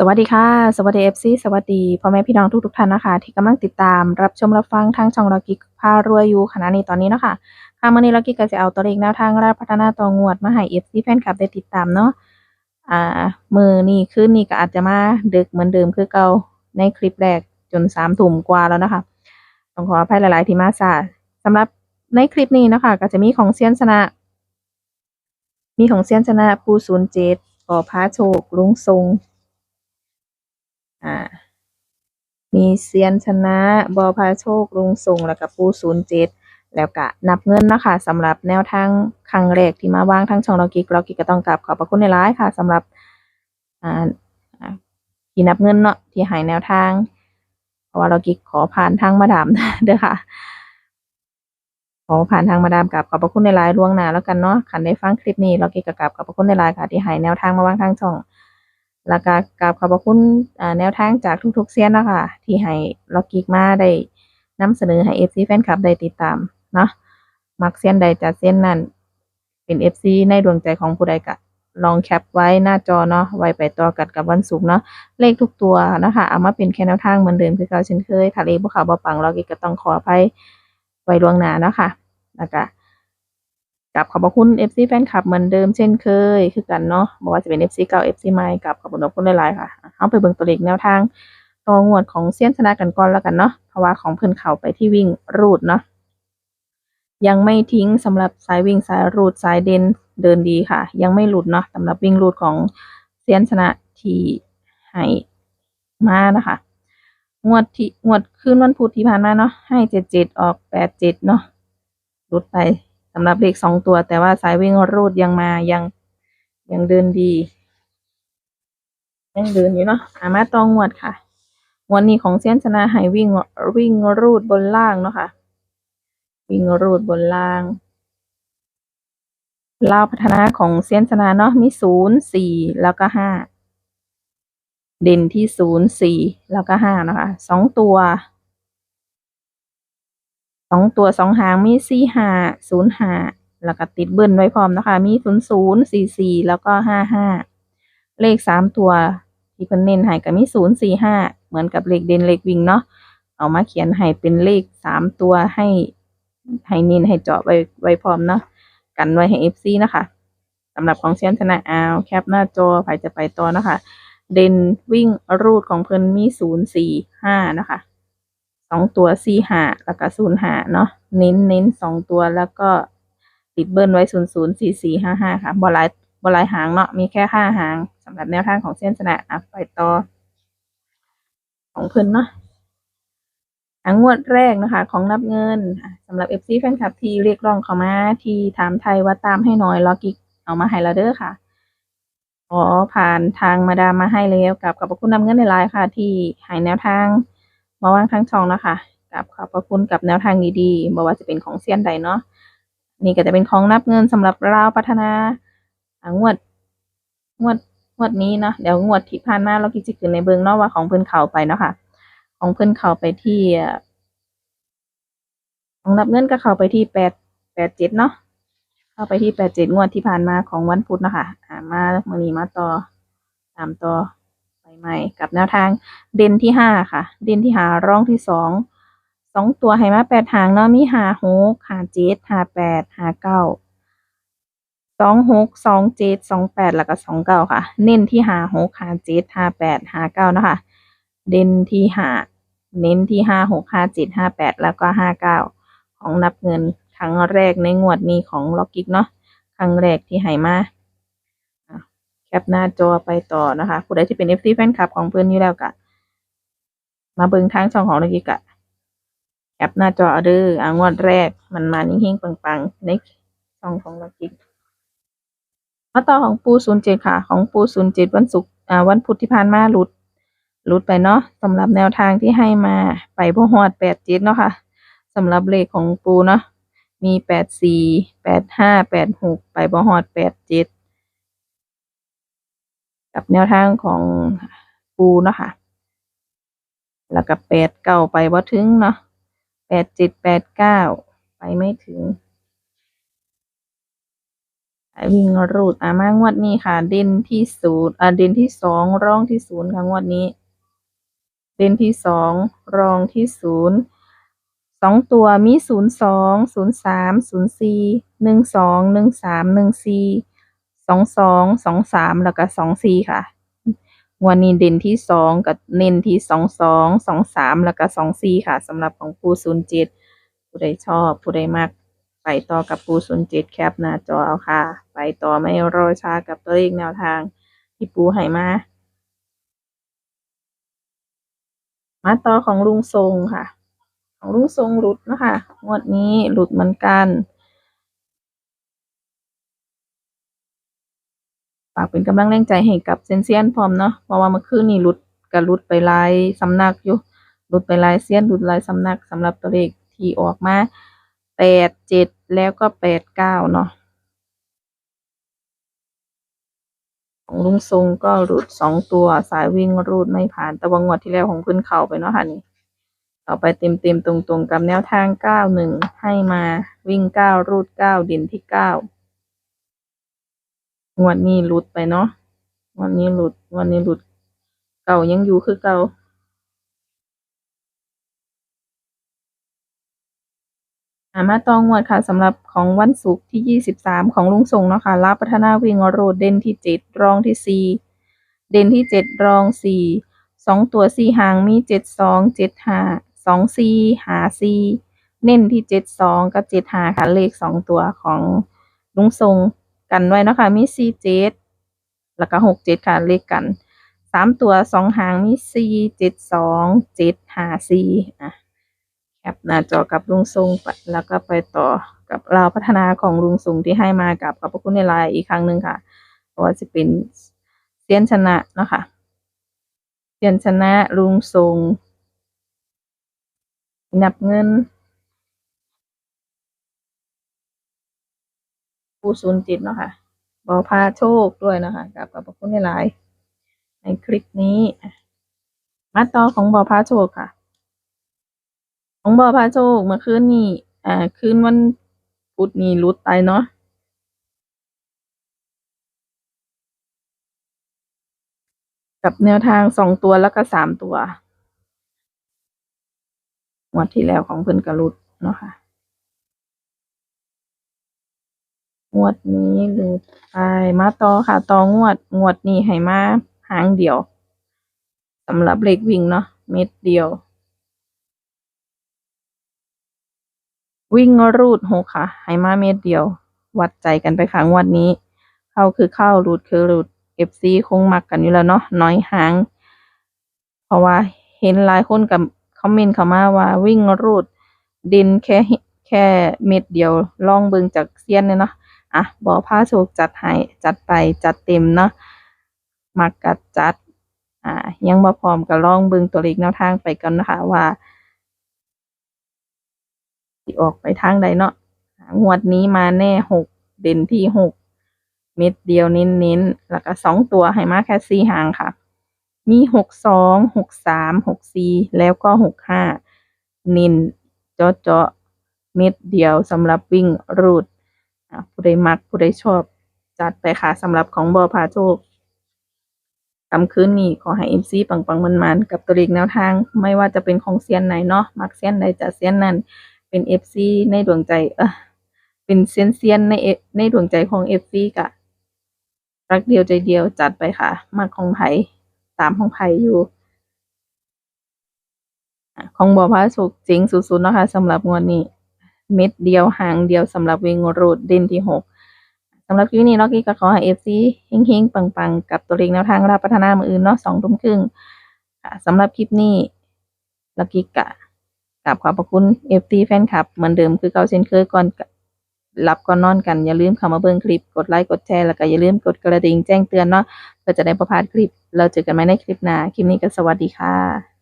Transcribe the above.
สวัสดีค่ะ สวัสดี FC สวัสดีพ่อแม่พี่น้องทุกๆท่านนะคะ ที่กำลังติดตามรับชมรับฟังทางช่องเรากิกพารวยอยู่ขณะนี้ตอนนี้เนาะค่ะค่ะมื้อนี้เรากิกก็จะเอาตัวเลขแนวทางราพัฒนาต่องวดมาให้ FC แฟนคลับได้ติดตามเนาะอ่ามือนี้คืนนี้ก็อาจจะมาดึกเหมือนเดิมคือเก่าในคลิปแรกจนสามทุ่มกว่าแล้วนะคะต้องขออภัยหลาย ๆ ที่มาสายสำหรับในคลิปนี้นะคะก็จะมีของเซียนชนะ มีของเซียนชนะผู้ศูนย์เจ็ดปอพาโชคลุงทรง อ่า มีเซียนชนะบอพาโชคลุงส่งแล้วก็ปูศูนย์เจ็ดแล้วก็นับเงินเนาะคะสำหรับแนวทางครั้งแรกที่มาวางทั้งช่องเรากิกเรากิกก็ต้องกราบขอบพระคุณในร้ายค่ะสำหรับอ่าที่นับเงินเนาะที่หายแนวทาง เพราะว่าเรากิกขอผ่านทางมาดามเด้อค่ะขอผ่านทางมาดามกับขอบพระคุณในไลน์ล่วงหน้าแล้วกันเนาะคันได้ฟังคลิปนี้เราเกี่ยวกับขอบพระคุณในไลน์ค่ะที่ให้แนวทางมาวางทางช่อง แล้วก็กราบขอบพระคุณแนวทางจากทุกๆเซียนนะคะที่ให้ล็อกกิกมาได้นำเสนอให้ FC แฟนคลับได้ติดตามเนาะมักเซียนใดจัดเซียนนั้นเป็น FC ในดวงใจของผู้ใดก็ลองแคปไว้หน้าจอเนาะไว้ไปต่อกันกับวันศุกร์เนาะเลขทุกตัวนะคะเอามาเป็นแค่แนวทางเหมือนเดิมคือเก่าเช่นเคยถ้าเลขบ่เขาบ่ปังล็อกกิกก็ต้องขออภัยไว้ล่วงหน้าเนาะค่ะแล้วก็ กับขอบคุณ FC แฟนคลับเหมือนเดิมเช่นเคย คือกันเนาะบอกว่าจะเป็น FC เก่า FC ใหม่กับขอบคุณขอบคุณหลายๆค่ะเอาไปเบิ่งตัวเลขแนวทางตัวงวดของเซียนชนะกันก่อนแล้วกันเนาะเพราะว่าของเพิ่อนเขาไปที่วิ่งรูดเนาะยังไม่ทิ้งสำหรับสายวิ่งสายรูดสายเด่นเดินดีค่ะ ยังไม่หลุดเนาะสำหรับวิ่งรูดของเซียนชนะที่ให้มานะคะงวดที่งวดคืนวันพุธที่ผ่านมาเนาะให้เจ็ดเจ็ดออกแปดเจ็ดเนาะหลุดไป สำหรับเลขสองตัว แต่ว่าสายวิ่งรูดยังมายังยังเดินดี ยังเดินอยู่เนาะอามาตองงวดค่ะงวันนี้ของเซียนชนะให้วิ่งวิ่งรูดบนล่างเนาะค่ะ วิ่งรูดบนล่างเล่าพัฒนาของเซียนชนะเนาะมีศูนย์สี่แล้วก็ห้าเด่นที่ศูนย์สี่แล้วก็ห้านะคะสองตัว สองตัวสองหางมีสี่ห้าศูนย์ห้าแล้วก็ติดเบิ้ลไว้พร้อมนะคะ มีศูนย์ศูนย์สี่สี่แล้วก็ห้าห้าเลขสามตัวที่เพิ่นเน้นให้ก็มีศูนย์สี่ห้าเหมือนกับเลขเด่นเลขวิ่งเนาะเอามาเขียนให้เป็นเลขสามตัวให้ให้เน้นให้เจาะไว้ไว้พร้อมเนาะกันไว้ให้เอฟซีนะคะสำหรับของเชียนชนะเอาแคปหน้าจอใครจะไปต่อนะคะ เด่นวิ่งรูดของเพิ่นมีศูนย์สี่ห้านะคะ สองตัวสี่หาแล้วก็ศูนย์หาเนาะเน้นเน้นสองตัวแล้วก็ติดเบิ้ลไว้ศูนย์ศูนย์สี่สี่ห้าห้าค่ะบอลายบอลายหางเนาะมีแค่ห้าหางสำหรับแนวทางของเส้นชนะอะไปต่อของเพิ่นเนาะอังวดแรกนะคะ ของนับเงินสำหรับเอฟซีแฟนคลับที่เรียกร้องเข้ามาที่ถามไทยว่าตามให้หน่อยลอกิกเอามาให้เราเด้อค่ะขอผ่านทางมาดามมาให้แล้วกับขอบคุณนำเงินในไลน์ค่ะ ที่ให้แนวทาง มาวางทั้งช่องนะคะกับขอบพระคุณกับแนวทางดีๆบอกว่าจะเป็นของเซียนใดเนาะนี่ก็จะเป็นของนับเงินสำหรับเราพัฒนาอ่างวดงวดงวดนี้เนาะเดี๋ยวงวดที่ผ่านมาเราคิดจะขึ้นในเบิงเนาะว่าของเพิ่นเขาไปเนาะค่ะ ของเพิ่นเขาไปที่ของนับเงินก็เข้าไปที่แปดแปดเจ็ดเนาะเข้าไปที่แปดเจ็ดงวดที่ผ่านมาของวันพุธนะคะอ่ามามือนี้มาต่อตามต่อ ไปใหม่กับแนวทางเด่นที่ห้าค่ะ เด่นที่หาร่องที่สองสองตัวให้มาแปดหางเนาะมีหาหกหาเจ็ดหาแปดหาเก้าสองหกสองเจ็ดสองแปดแล้วก็สองเก้าค่ะ เน้นที่หาหกหาเจ็ดหาแปดหาเก้านะคะ เด่นที่หาเน้นที่ห้าหกห้าเจ็ดห้าแปดแล้วก็ห้าเก้าของนับเงินครั้งแรกในงวดนี้ของล็อกกิกเนาะครั้งแรกที่ให้มา ปหน้าจอไปต่อนะคะผู้ใดที่เป็น FC แฟนคลับของเพื่อนอยู่แล้วก็มาเบิ่งทางช่องของล็อกกิกะแคปหน้าจอเอาเด้ออะงวดแรกมันมานิ่งๆปังๆในช่องของล็อกกิกมาต่อของปูศูนย์เจ็ดค่ะ ของปูศูนย์เจ็ดวันศุกร์อ่าวันพุธที่ผ่านมาหลุดหลุดไปเนาะสำหรับแนวทางที่ให้มาไปพวฮอดแปดเจ็ดเนาะค่ะสำหรับเลขของปูเนาะมีแปดสี่แปดห้าแปดหกไปบ่ฮอดแปดเจ็ด กับแนวทางของปูเนาะค่ะ แล้วก็แปดเก้าไปบ่าถึงเนาะแปดเจ็ดแปดเก้าไปไม่ถึงวิ่งรูดอ่ามางวดนี้ค่ะ เด่นที่ศูนย์อ่าเด่นที่สองร่องที่ศูนย์ค่ะงวดนี้ เด่นที่สองรองที่ศูนย์สองตัวมีศูนย์สองศูนย์สามศูนย์สี่หนึ่งสองหนึ่งสามหนึ่งสี่ สองสองสองสามแล้วก็สองสี่ค่ะงวันนี้เด่นที่สองกับเน้นที่สองสองสองสามแล้วก็สองสี่ค่ะสำหรับของปูศูนย์เจ็ดผู้ใดชอบผู้ใดมักไปต่อกับปูศูนย์เจ็ดแคปหน้าจอเอาค่ะ ไปต่อไม่รอช้ากับตัวเลขแนวทางที่ปูให้มามาต่อของลุงทรงค่ะ ของลุงทรงหลุดนะคะงวดนี้หลุดเหมือนกัน ฝากเป็นกำลังแรงใจให้กับเซนเซียนพร้อมเนาะเพราะว่าเมื่อคืนนี้หลุดก็หลุดไปลายสำนักอยู่หลุดไปลายเซียนหลุดลายสำนักสำหรับตัวเลขที่ออกมาแปดเจ็ดแล้วก็แปดเก้าเนาะของลุงทรงก็รูดสองตัวสายวิ่งรูดไม่ผ่านแต่ว่างวดที่แล้วของเพิ่นเข้าไปเนาะค่ะนี่ต่อไปเต็มเต็มๆตรงๆกับแนวทางเก้าหนึ่งให้มาวิ่งเก้ารูดเก้าด่นที่เก้า งวดนี้หลุดไปเนาะงวันนี้หลุดงวันนี้หลุด เก่ายังอยู่คือเก่าอามาต่องวดค่ะสำหรับของวันศุกร์ที่ 23 ของลุงส่งเนาะค่ะลาบพัฒนาวิ่งโรดเด่นที่ 7 รองที่ 4 เด่นที่ 7 รอง 4 2 ตัว 4 หางมี 7 2 7 5 2 4 หา 4 เน้นที่ 7 2 กับ7 5ค่ะเลข 2 ตัวของลุงทรง กันไว้เนาะค่ะมี4 7แล้วก็6 7ค่ะเลขกัน3ตัว2หางมี4 7 2 7 5 4อะแคปหน้าจอกับลุงซุงแล้วก็ไปต่อกับเราวพัฒนาของลุงซุงที่ให้มากับขอบพระคุณในไลน์อีกครั้งหนึ่งค่ะว่าจะเป็นเซียนชนะเนาะค่ะเซียนชนะลุงซุงนับเงิน ผู้ศูนย์จิตเนาะค่ะบอพาโชคด้วยเนาะคะกับขอบพระคุณในไลน์ในคลิปนี้มาต่อของบอพาโชคค่ะ ของบอพาโชคเมื่อคืนนี้อ่าคืนวันพุธนี้รุดไปเนาะกับแนวทางสองตัวแล้วก็สามตัวงวดที่แล้วของเพิ่นกระลุดเนาะค่ะ งวดนี้หลุดไปมาต่อค่ะต่องวดงวดนี้ให้มาหางเดียวสำหรับเลขวิ่งเนาะเม็ดเดียว วิ่งรูดหกค่ะให้มาเม็ดเดียว วัดใจกันไปค่ะงวดนี้ เข้าคือเข้ารูดคือรูดเอฟซีคงมักกันอยู่แล้วเนาะน้อยหาง เพราะว่าเห็นหลายคนกับคอมเมนต์เข้ามาว่าวิ่งรูดดินแค่แค่เม็ดเดียวลองเบิงจากเซียนเลยเนาะ อะบอผ้าโชคจัดให้จัดไปจัดเต็มเนาะมักกัดจัด อ่า ยังบ่พร้อมก็ลองเบิ่งตัวเลขแนวทางไปกันนะคะว่าออกไปทางใดเนาะงวดนี้มาแน่หกเด่นที่หกเม็ดเดียวเน้นๆ แล้วก็สองตัวให้มาแค่สี่หางค่ะ มีหกสองหกสามหกสี่แล้วก็หกห้าน้นเจาะเจาะเม็ดเดียวสำหรับวิ่งรูด ผู้ใดมักผู้ใดชอบ จัดไปค่ะสำหรับของบอพาโชคคำคืนนี้ขอให้เอ็มซีปังปังมันมันกับตัวเลขแนวทาง ไม่ว่าจะเป็นของเซียนไหนเนาะมักเซียนใดจัดเซียนนั้นเป็นเอฟซีในดวงใจ เออเป็นเซียนเซียนในในดวงใจของเอฟซีกะรักเดียวใจเดียวจัดไปค่ะมากของไผ่ตามของไผ่อยู่ของบอพาสุกเจ๋งสุดๆนะคะสำหรับงวดนี้ เม็ดเดียวหางเดียวสำหรับวิ่งรูดเด่นที่หกสำหรับคลิปนี้เนาะกี้ก็ขอให้เอฟซีเฮงๆ ปังๆ กับตัวเลขแนวทางรับพัฒนามืออื่นเนาะสองทุ่มครึ่งค่ะสำหรับคลิปนี้ลักกี้กะกราบขอบพระคุณเอฟซีแฟนคลับ เหมือนเดิมคือเก่าเช่นเคยก่อนหลับก่อนนอนกันอย่าลืมเข้ามาเบิ่งคลิปกดไลค์กดแชร์แล้วก็อย่าลืมกดกระดิ่งแจ้งเตือนเนาะเพื่อจะได้ประพาดคลิป เราเจอกันใหม่ในคลิปหน้าคลิปนี้ก็สวัสดีค่ะ